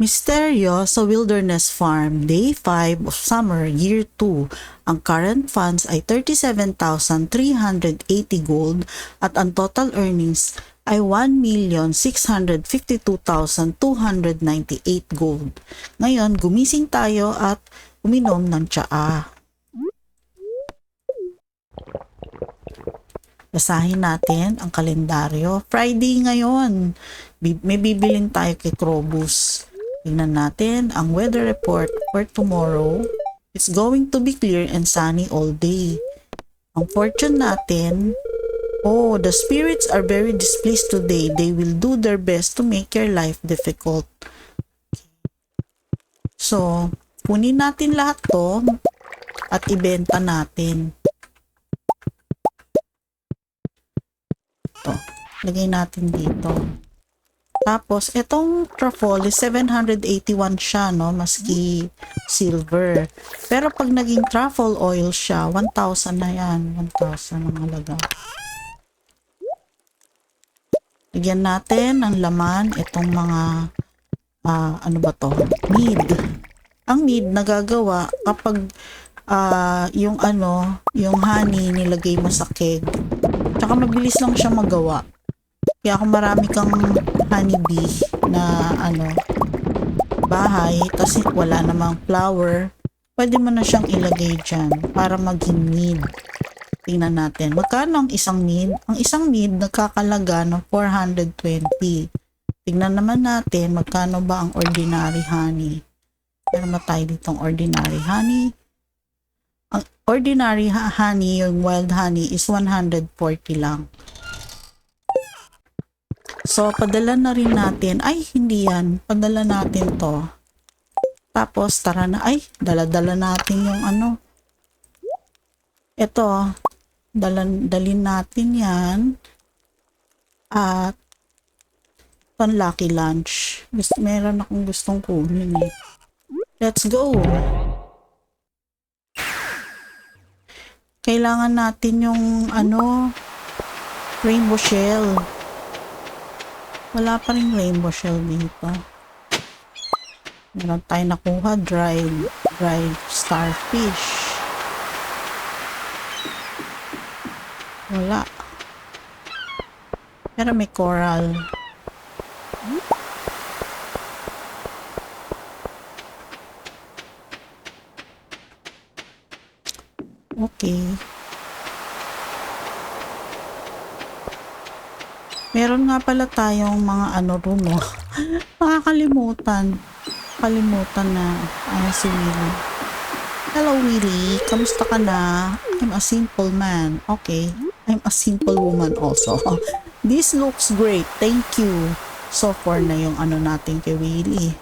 Misteryo sa Wilderness Farm, Day 5 of Summer, Year 2. Ang current funds ay 37,380 gold at ang total earnings ay 1,652,298 gold. Ngayon, gumising tayo at uminom ng tsaa. Basahin natin ang kalendaryo. Friday ngayon. May bibiling tayo kay Krobus. Tingnan natin ang weather report for tomorrow. It's going to be clear and sunny all day. Ang fortune natin, oh, the spirits are very displeased today. They will do their best to make your life difficult. So, kunin natin lahat to at ibenta natin. Ito, lagay natin dito. Tapos, itong truffle is 781 siya, no? Maski silver. Pero pag naging truffle oil siya, 1,000 na yan. 1,000 ang halaga. Lagyan natin ng laman itong mga, ah, ano ba to? Mead. Ang mead nagagawa kapag ah, yung ano, yung honey nilagay mo sa keg. Tsaka mabilis lang siya magawa. Kaya kung marami kang honeybee na ano, bahay, tas wala namang flower, pwede mo na siyang ilagay dyan para maging mead. Tingnan natin. Magkano ang isang mead? Ang isang mead nagkakalaga ng 420. Tingnan naman natin magkano ba ang ordinary honey. Meron ba tayo ditong ordinary honey? Ang ordinary honey, yung wild honey is 140 lang. So, padala na rin natin. Ay, hindi yan. Padala natin to. Tapos, tara na. Ay, dala-dala natin yung ano. Ito, dalan, dalin natin yan. At, panlucky lunch. Gusto, meron akong gustong kunin eh. Let's go! Kailangan natin yung ano, rainbow shell. Wala pa rin rainbow shell dito. Meron tayo nakuha dried, dried starfish. Wala. Pero may coral. Okay. Meron nga pala tayong mga ano room, oh. Nakakalimutan. Kalimutan na. Ay, si Willie. Hello, Willie. Kamusta ka na? I'm a simple man. Okay. I'm a simple woman also. This looks great. Thank you. So far na yung ano natin kay Willie.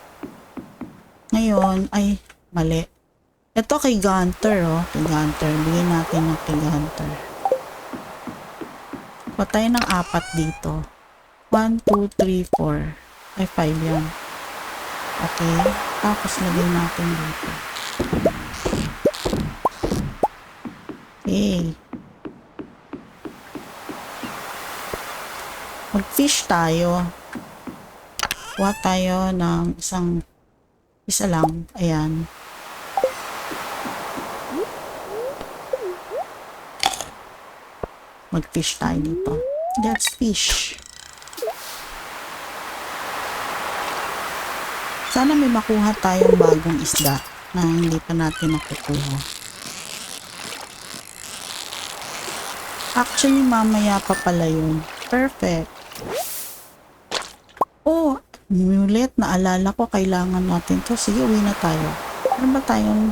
Ngayon, ay, mali. Ito kay Gunter, oh. Kay Gunter. Bigyan natin ng kay Gunter. Patay ng apat dito. 1, 2, 3, 4. Ay, 5 yan. Okay. Tapos lagay natin dito. Okay. Mag-fish tayo. Kuha tayo ng isang isa lang. Ayan. Mag-fish tayo dito. Let's fish. Sana may makuha tayong bagong isda na hindi pa natin nakukuha. Actually, mamaya pa pala yun. Perfect. Oh, mulet, naalala ko, kailangan natin to. Sige, uwi na tayo. Ano ba tayong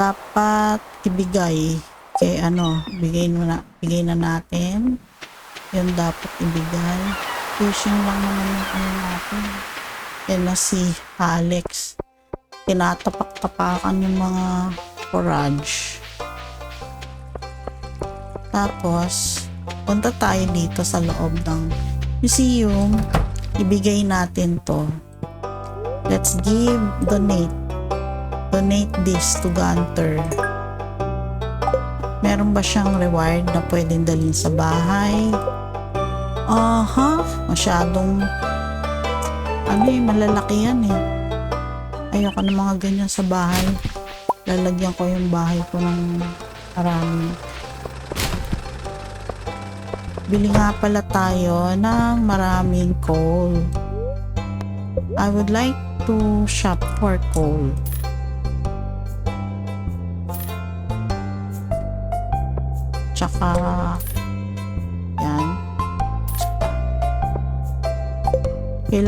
dapat ibigay kay ano, bigay na, bigay na natin. Yun dapat ibigay. Fishing lang naman yung ano natin. Yan na si Alex. Tinatapak-tapakan yung mga forage. Tapos, punta tayo dito sa loob ng museum. Ibigay natin to. Let's give, donate. Donate this to Gunter. Meron ba siyang reward na pwedeng dalhin sa bahay? Aha, masyadong ano eh, malalaki yan eh. Ayoko ng mga ganyan sa bahay. Lalagyan ko yung bahay ko ng marami. Bili nga pala tayo ng maraming coal. I would like to shop for coal.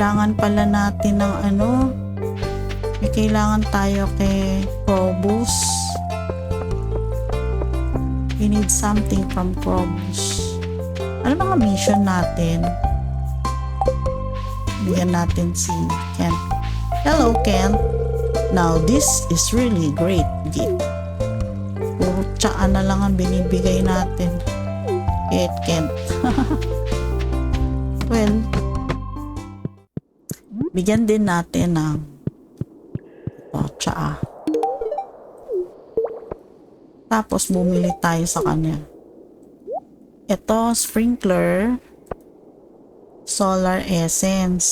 Kailangan pala natin ng ano, may kailangan tayo kay Probus. We need something from Probus. Ano mga mission natin? Bigyan natin si Kent. Hello, Kent. Now, this is really great gift. Puro tsaan na lang ang binibigay natin. Kent, Kent. well, bigyan din natin ng tsaa. Tapos, bumili tayo sa kanya. Ito, sprinkler. Solar essence.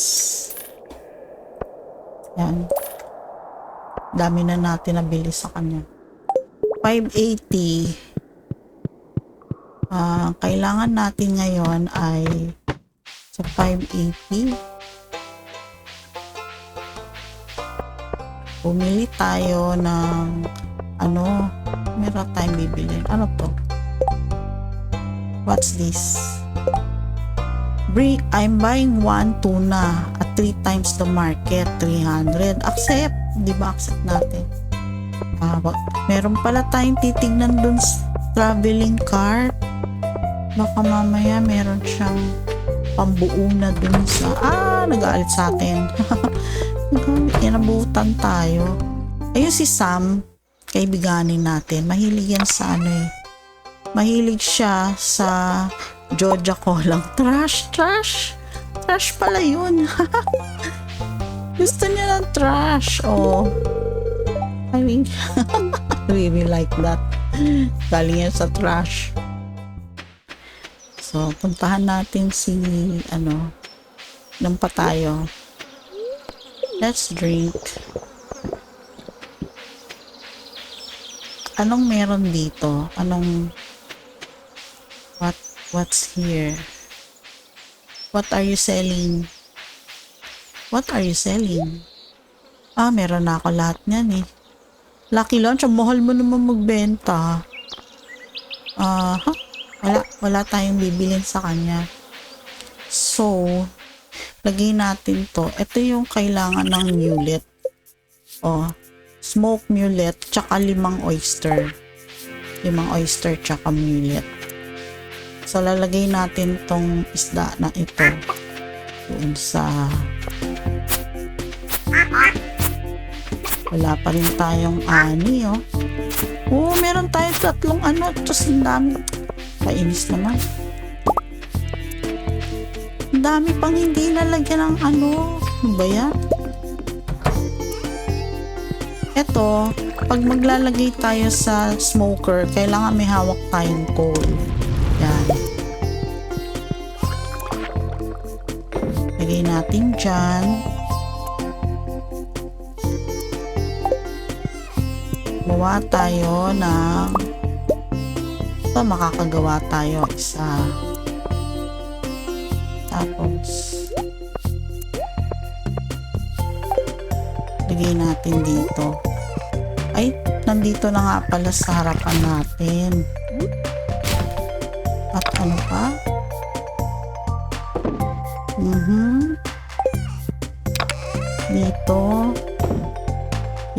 Yan. Dami na natin nabili sa kanya. 580. Ah, kailangan natin ngayon ay sa 580. Bumili tayo ng ano, meron tayong bibili. Ano to? What's this? Bring, I'm buying one tuna at three times the market, 300. Accept. Di ba accept natin? Ah, meron pala tayong titignan dun traveling cart. Baka mamaya meron siyang pambuo na dun sa... Ah, nagalit sa atin. Inabutan tayo. Ayun si Sam, kaibiganin natin. Mahilig yan sa ano eh. Mahilig siya sa Georgia Colang. Trash, trash. Trash pala yun. Gusto niya ng trash. Oh. I mean, really like that. Galing sa trash. So, puntahan natin si, ano, nung pa tayo. Let's drink. Anong meron dito? Anong, what, what's here? What are you selling? What are you selling? Ah, meron na ako lahat niyan eh. Lucky Launch, ang mahal mo naman magbenta. Ah, huh? wala, wala tayong bibilin sa kanya. So, lagay natin to. Ito yung kailangan ng mullet. Oh, smoked mullet, tsaka limang oyster. Limang oyster, tsaka mullet. So, lalagay natin tong isda na ito. Doon sa... Wala pa rin tayong ani, oh. Oo, meron tayong tatlong ano. Tapos ang dami. Kainis naman. Dami pang hindi nalagyan ng ano. Ano ba yan? Ito, pag maglalagay tayo sa smoker, kailangan may hawak tayong coal. Yan. Lagay natin dyan. Gumawa tayo ng ito makakagawa tayo isa lagay natin dito. Ay nandito na nga pala sa harapan natin. At ano pa? Mhm dito.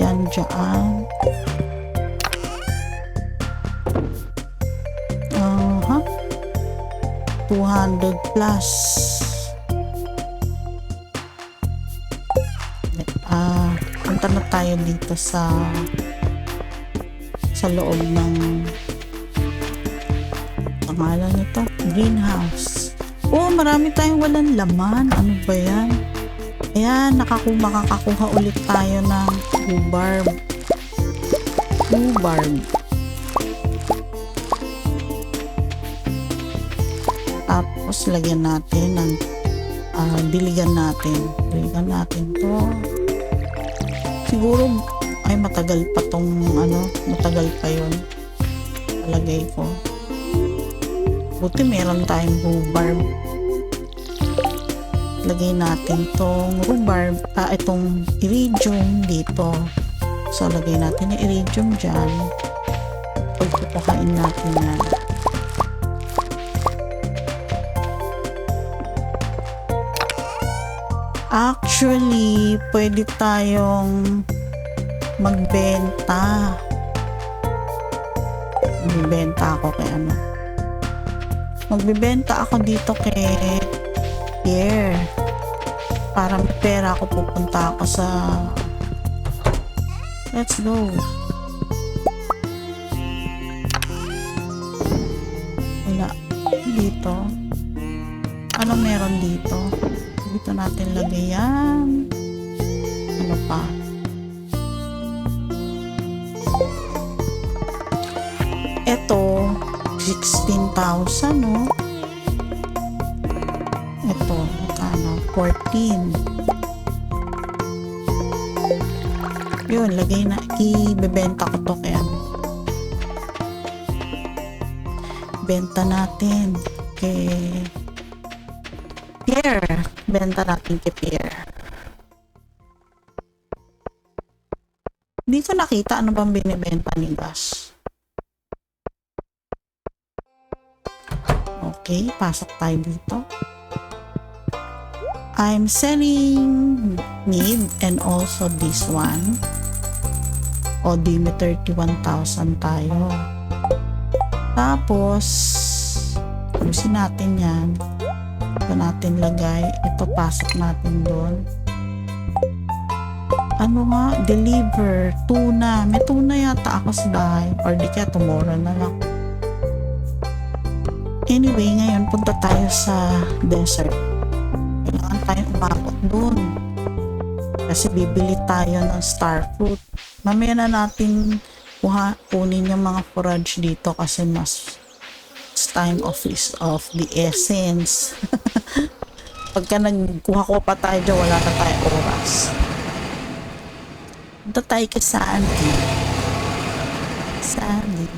Yan dyan. Aha. 200 plus. Tayo dito sa sa loob ng pangalan nito, greenhouse. Oh, marami tayong walang laman. Ano ba yan? Ayan, nakaku makakakuha ulit tayo ng rhubarb. Rhubarb. Tapos, lagyan natin ng ah, diligan natin. Diligan natin to. Siguro, ay matagal pa tong ano, matagal pa yun. Palagay ko. Buti meron tayong rhubarb. Lagay natin tong rhubarb, ah, itong iridium dito. So, lagay natin yung iridium dyan. Pagpupukain natin yan. Actually, pwede tayong magbenta. Magbibenta ako kay ano. Magbibenta ako dito kay Pierre. Para may pera ako pupunta ako sa Let's go. Wala. Dito. Ano meron dito? Natin lagay yan. Ano pa? Ito, 16,000, no? Ito, magkano? 14. Yun, lagay na, ibebenta ko to kaya. Benta natin kay. Benta natin Pierre. Hindi ko nakita ano bang binibenta ni Gus. Okay, pasok tayo dito. I'm selling mid and also this one. O, di may 31,000 tayo. Tapos, ayusin natin yan. Ito natin lagay. Ito, pasok natin doon. Ano nga? Deliver. Tuna. May tuna yata ako sa bahay. Or di kaya tomorrow na lang. Anyway, ngayon punta tayo sa desert. Kailangan tayong umabot doon. Kasi bibili tayo ng star fruit. Mamaya na natin kuha, kunin yung mga forage dito kasi mas it's time of is of the essence. Pagka nagkuha ko pa tayo dyan, wala na tayo oras. Punta tayo kay Sandy. Sandy.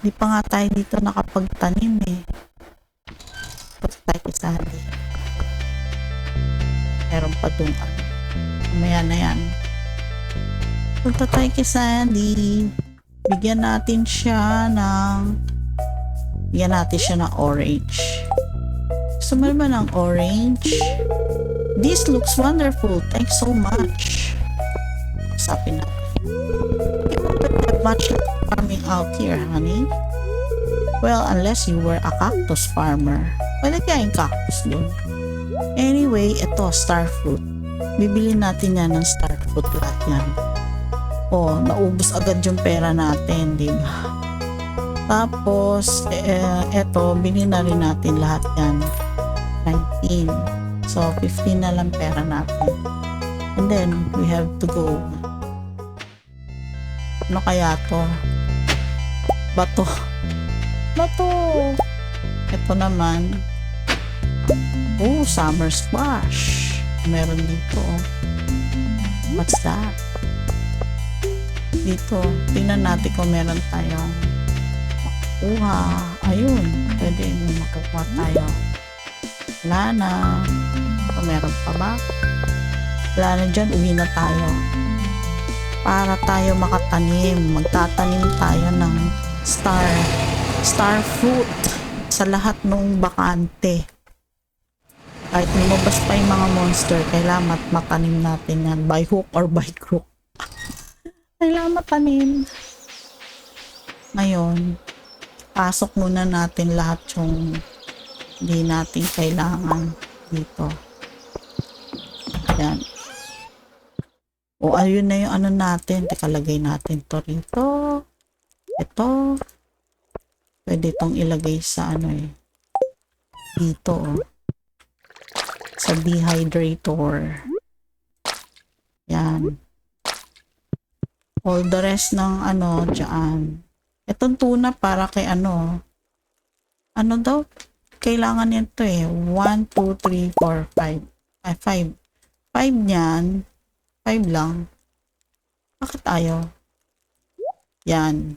Di pa nga tayo dito nakapagtanim eh. Punta tayo kay Sandy. Meron pa doon ano. Mamaya na yan. Punta tayo kay Sandy. Bigyan natin siya ng bigyan natin siya ng orange. Gusto mo ng orange? This looks wonderful. Thanks so much. Sabi natin. You don't have much farming out here, honey. Well, unless you were a cactus farmer. Wala kaya yung cactus doon. Anyway, ito, star fruit. Bibili natin yan ng star fruit lahat yan. Oh, naubos agad yung pera natin, di ba? Tapos, eh, eto, bili na rin natin lahat yan. 19. So, 15 na lang pera natin. And then, we have to go. Ano kaya to? Bato. Bato! Ito naman. Oh, summer squash. Meron dito. What's that? Dito. Tingnan natin kung meron tayong makukuha. Ayun. Pwede mo makakuha tayo. Wala na. Kung meron pa ba? Wala na dyan. Uwi na tayo. Para tayo makatanim. Magtatanim tayo ng star star fruit sa lahat ng bakante. Kahit lumabas pa yung mga monster, kailangan mat- matanim natin yan by hook or by crook. kailangan matanim. Ngayon, pasok muna natin lahat yung hindi natin kailangan dito. Yan. O, ayun na yung ano natin. Teka, natin to rito. Ito. Pwede itong ilagay sa ano eh. Dito oh. Sa dehydrator. Yan. All the rest ng ano dyan. Itong tuna para kay ano. Ano daw? Kailangan yan to eh. 1, 2, 3, 4, 5. Ay, 5. 5 niyan. 5 lang. Bakit ayaw? Yan.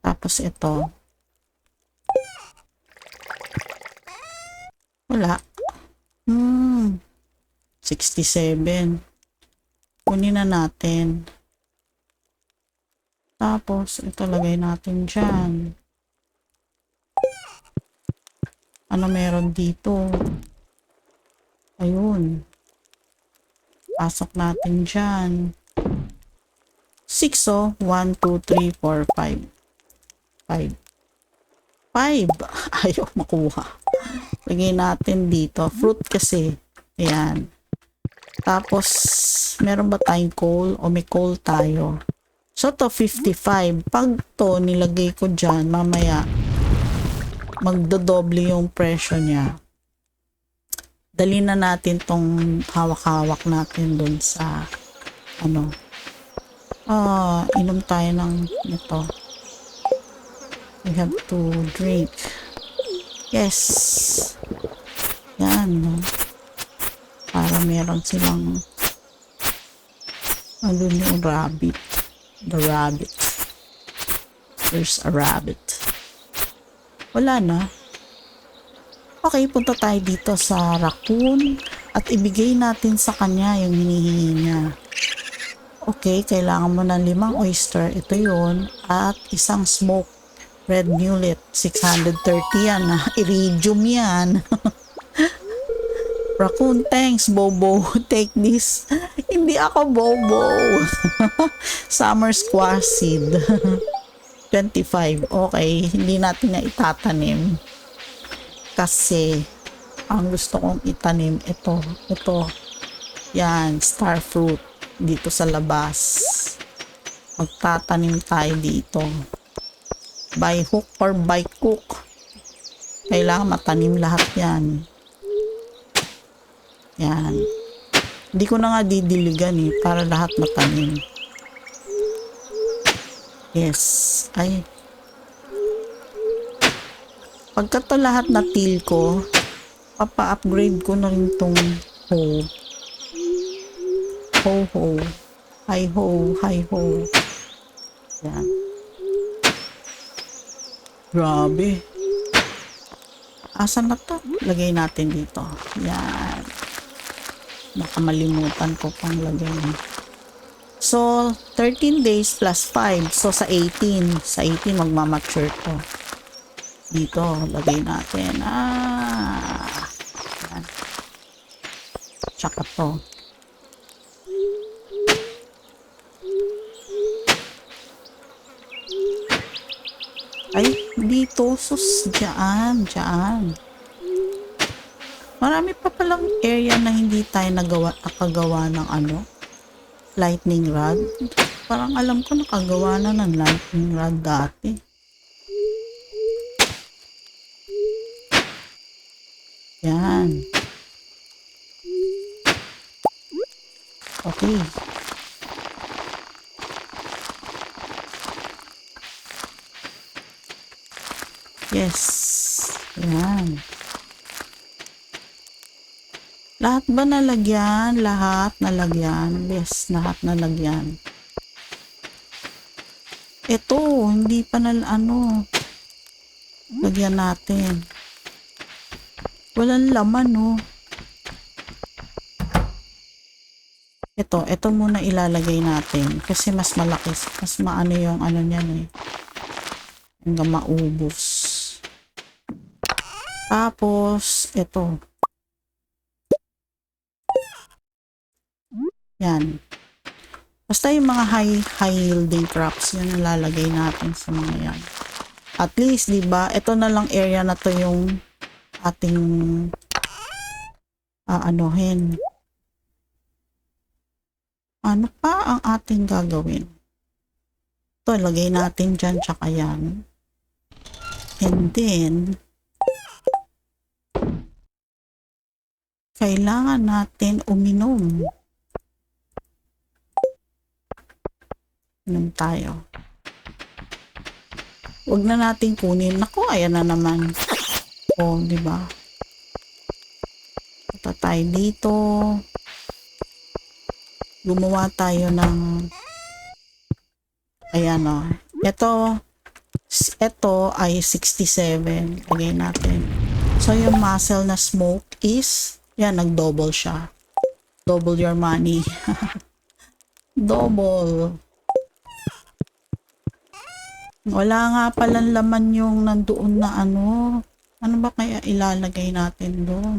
Tapos ito. Wala. Hmm. 67. Kunin na natin. Tapos, ito lagay natin dyan. Ano meron dito? Ayun. Pasok natin dyan. 6 oh. 1, 2, 3, 4, 5. 5. 5. Ayaw makuha. Lagay natin dito. Fruit kasi. Ayan. Tapos, meron ba tayong coal? O may coal tayo. So, to 55. Pag to nilagay ko dyan, mamaya, magdodoble yung presyo niya. Dali na natin tong hawak-hawak natin dun sa, ano, ah, inom tayo ng ito. We have to drink. Yes. Yan, no? Para meron silang, ano yung rabbit. The rabbit. There's a rabbit. Wala na. Okay, punta tayo dito sa raccoon at ibigay natin sa kanya yung hinihingi niya. Okay, kailangan mo ng limang oyster. Ito yon At isang smoke red mullet. 630 yan. Iridium yan. Raccoon, thanks, Bobo. Take this. Hindi ako Bobo. Summer squash seed. 25. Okay, hindi natin na itatanim. Kasi, ang gusto kong itanim, ito, ito. Yan, star fruit. Dito sa labas. Magtatanim tayo dito. By hook or by cook. Kailangan matanim lahat yan. Yan. Hindi ko na nga didiligan eh, para lahat matanim. Yes. Ay. Pagka to lahat na till ko, papa-upgrade ko na rin tong ho. Ho ho. Hi ho, hi ho. Yan. Grabe. Asan na to? Lagay natin dito. Yan. Baka malimutan ko pang lagay. So, 13 days plus 5. So, sa 18. Sa 18, magmamature to. Dito, lagay natin. Ah. Yan. Tsaka to. Ay, dito. Sus, dyan. Dyan. Marami pa palang area na hindi tayo nagawa, nakagawa ng ano, lightning rod. Parang alam ko nakagawa na ng lightning rod dati. Yan. Okay. Yes. Yan. Lahat ba nalagyan? Lahat nalagyan? Yes, lahat nalagyan. Ito, hindi pa na ano. Lagyan natin. Walang laman, oh. Ito, ito muna ilalagay natin. Kasi mas malaki, mas maano yung ano niyan eh. Hanggang maubos. Tapos, ito. Yan. Basta yung mga high, high yielding crops, yun ang lalagay natin sa mga yan. At least, di ba ito na lang area na to yung ating aanohin. Ano pa ang ating gagawin? Ito, lagay natin dyan, tsaka yan. And then, kailangan natin uminom. Inom tayo. Huwag na natin kunin. Naku, ayan na naman. O, oh, di ba? Punta tayo dito. gumawa tayo ng ayan o. Ito, ito ay 67. Lagay natin. So, yung muscle na smoke is, yan, nag-double siya. Double your money. double. Wala nga palang laman yung nandoon na ano. Ano ba kaya ilalagay natin doon?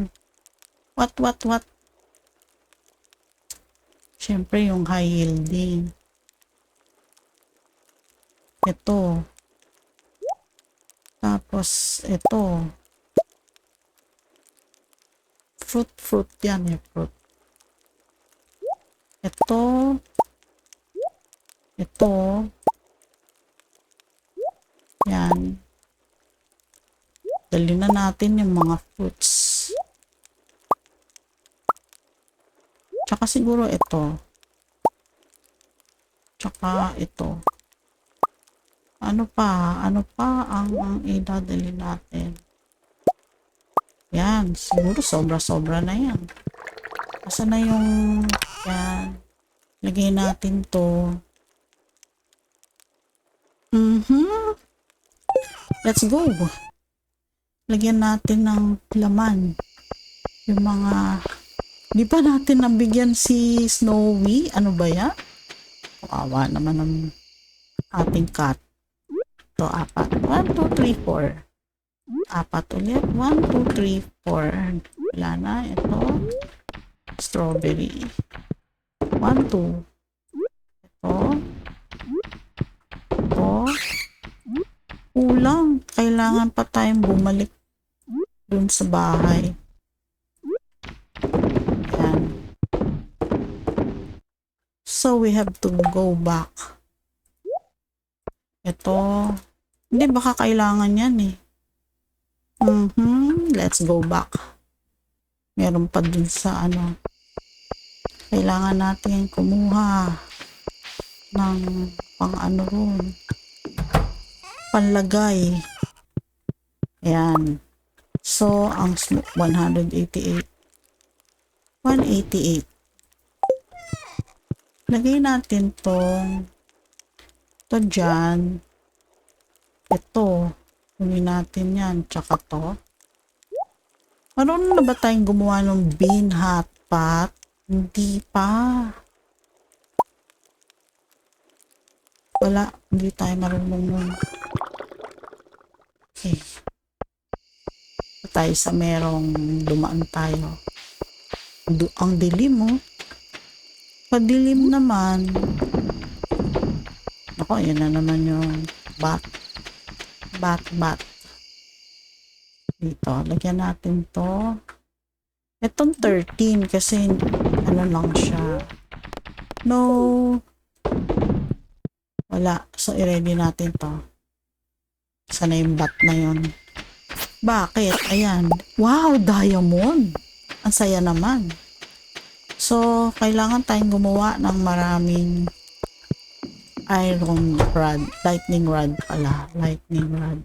What, what, what? Siyempre, yung high yielding. Ito. Tapos, ito. Fruit, fruit yan eh, fruit. Ito. Ito. Yan. Dali na natin yung mga fruits. Tsaka siguro ito. Tsaka ito. Ano pa? Ano pa ang, ang idadali natin? Yan. Siguro sobra-sobra na yan. Asa na yung... Yan. Lagay natin to. Mhm. Let's go. Lagyan natin ng laman. Yung mga... Di ba natin nabigyan si Snowy? Ano ba yan? Kawawa naman ng ating cat. Ito, apat. 1, 2, 3, 4. Apat ulit. 1, 2, 3, 4. Wala na. Ito. Strawberry. 1, 2. Ito. Ito. Kulang. Kailangan pa tayong bumalik dun sa bahay. Yan. So, we have to go back. Ito. Hindi, baka kailangan yan eh. Mhm. Let's go back. Meron pa dun sa ano. Kailangan natin kumuha ng pang ano ron. Panlagay. Ayan. So, ang sm- 188. 188. Lagay natin tong ito dyan. Ito. Kunin natin yan. Tsaka to. Marunong na ba tayong gumawa ng bean hot pot? Hindi pa. Wala. Hindi tayo marunong nun. Okay. Ito tayo sa merong dumaan tayo. Du- ang dilim oh. Padilim naman. Ako, yan na naman yung bat. Bat, bat. Dito, lagyan natin to. Itong 13 kasi ano lang siya. No. Wala. So, i-ready natin to. Sana yung bat na yon. Bakit? Ayan. Wow, diamond. Ang saya naman. So, kailangan tayong gumawa ng maraming iron rod. Lightning rod pala. Lightning rod.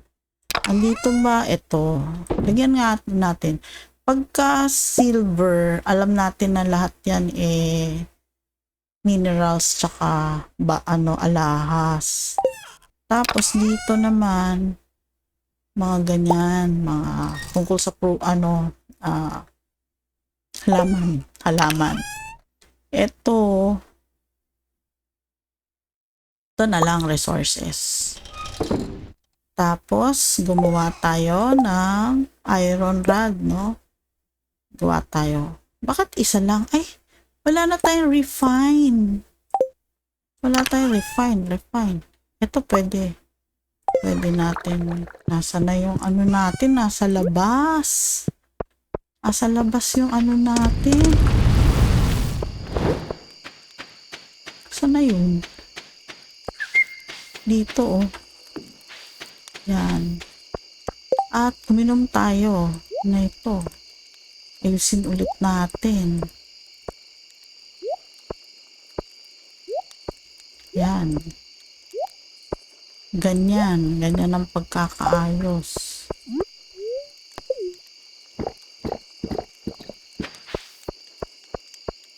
Andito ba? Ito. Lagyan nga natin. Pagka silver, alam natin na lahat yan eh minerals tsaka ba ano alahas. Tapos dito naman mga ganyan, mga tungkol sa pro ano ah halaman, halaman. Ito ito na lang resources. Tapos, gumawa tayo ng iron rod, no? Gawa tayo. Bakit isa lang? Ay, wala na tayong refine. Wala tayong refine, refine. Ito pwede. Pwede natin, nasa na yung ano natin, nasa labas. Nasa labas yung ano natin. Saan na yun? Dito, oh. Yan. At uminom tayo na ito. Ayusin ulit natin. Yan. Ganyan. Ganyan ang pagkakaayos.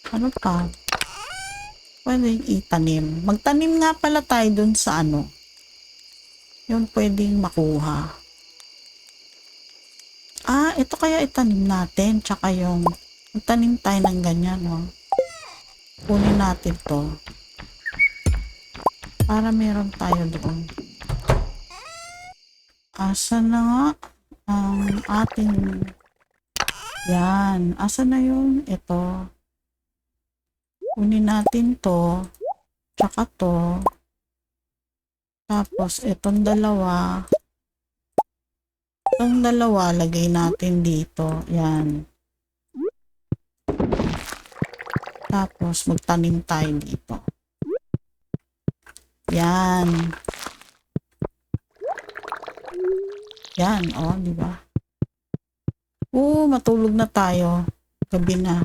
Ano pa? pwedeng itanim. Magtanim nga pala tayo dun sa ano. Yun pwedeng makuha. Ah, ito kaya itanim natin. Tsaka yung, magtanim tayo ng ganyan, no? Kunin natin to. Para meron tayo doon. Asa na nga ang ating yan. Asa na yun? Ito. Kunin natin to. Tsaka to. Tapos, itong dalawa. Itong dalawa, lagay natin dito. Yan. Tapos, magtanim tayo dito. Yan. Yan, oh, di ba? Oo, matulog na tayo. Gabi na.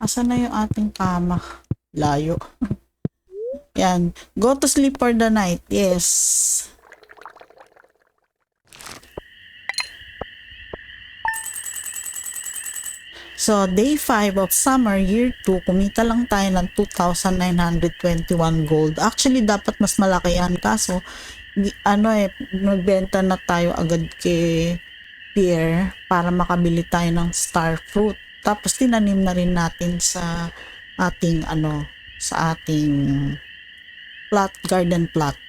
Asa na yung ating kama? Layo. Yan. Go to sleep for the night. Yes. So, day 5 of summer, year 2, kumita lang tayo ng 2,921 gold. Actually, dapat mas malaki yan. Kaso, ano eh, nagbenta na tayo agad kay Pierre para makabili tayo ng star fruit. Tapos, tinanim na rin natin sa ating, ano, sa ating plot, garden plot.